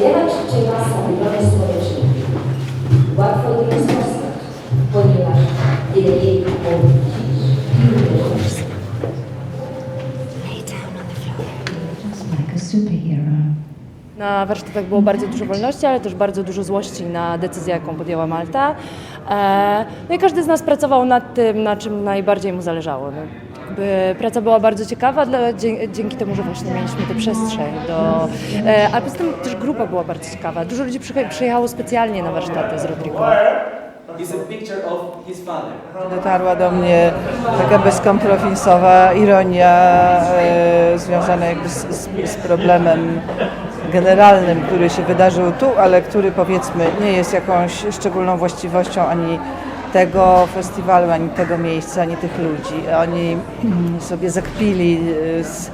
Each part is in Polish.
Wielema trzeciej masa wygląda społecznych. Łatwo jej jest poznać, ponieważ ile jej obchodzisz, pilnujesz. Na warsztatach było bardzo dużo wolności, ale też bardzo dużo złości na decyzję, jaką podjęła Malta. E, no i każdy z nas pracował nad tym, na czym najbardziej mu zależało. No. Jakby praca była bardzo ciekawa, dla, dzięki temu, że właśnie mieliśmy tę przestrzeń. Do, e, a poza tym też grupa była bardzo ciekawa. Dużo ludzi przyje- przyjechało specjalnie na warsztaty z Rodrigo. Dotarła do mnie taka bezkompromisowa ironia e, związana jakby z, z, z problemem generalnym, który się wydarzył tu, ale który powiedzmy nie jest jakąś szczególną właściwością ani tego festiwalu, ani tego miejsca, ani tych ludzi. Oni sobie zakpili e, z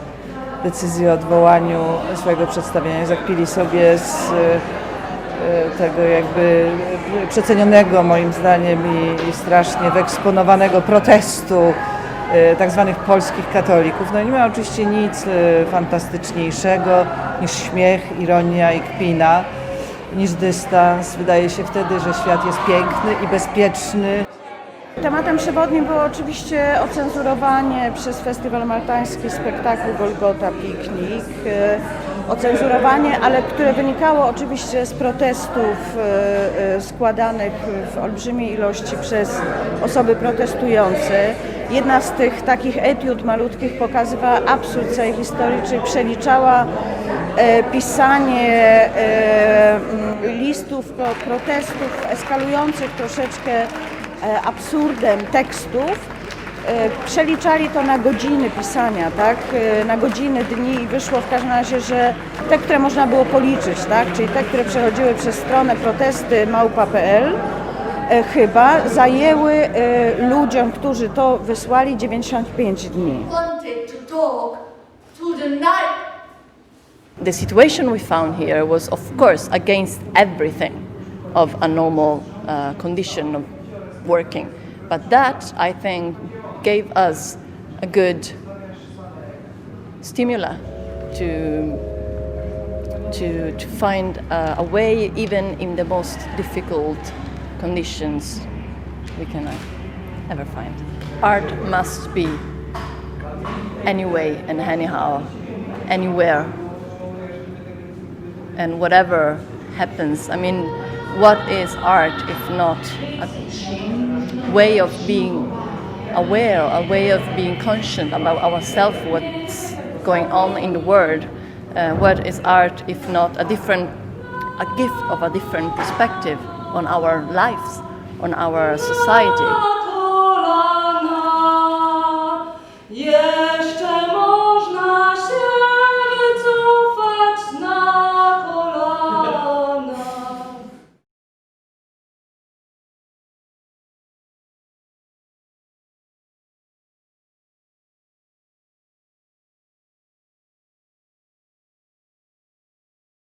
decyzji o odwołaniu swojego przedstawienia, zakpili sobie z e, tego jakby przecenionego moim zdaniem i, strasznie wyeksponowanego protestu tak zwanych polskich katolików. No nie ma oczywiście nic fantastyczniejszego niż śmiech, ironia i kpina, niż dystans. Wydaje się wtedy, że świat jest piękny i bezpieczny. Tematem przewodnim było oczywiście ocenzurowanie przez Festiwal Maltański spektaklu Golgota Piknik. Ocenzurowanie, ale które wynikało oczywiście z protestów e, e, składanych w olbrzymiej ilości przez osoby protestujące. Jedna z tych takich etiud malutkich pokazywała absurd całej historii, czyli przeliczała e, pisanie listów pro, protestów eskalujących troszeczkę absurdem tekstów, przeliczali to na godziny pisania, tak? e, na godziny, dni i wyszło w każdym razie, że te, które można było policzyć, tak? czyli te, które przechodziły przez stronę protesty małpa.pl e, chyba zajęły e, ludziom, którzy to wysłali 95 dni. The situation we found here was, of course, against everything of a normal uh, condition of working. But that, I think, gave us a good stimuli to, to, to find uh, a way, even in the most difficult conditions we can uh, ever find. Art must be anyway and anyhow, anywhere and whatever happens. I mean, what is art if not a way of being aware, a way of being conscious about ourselves, what's going on in the world? Uh, what is art if not a different, a gift of a different perspective on our lives, on our society?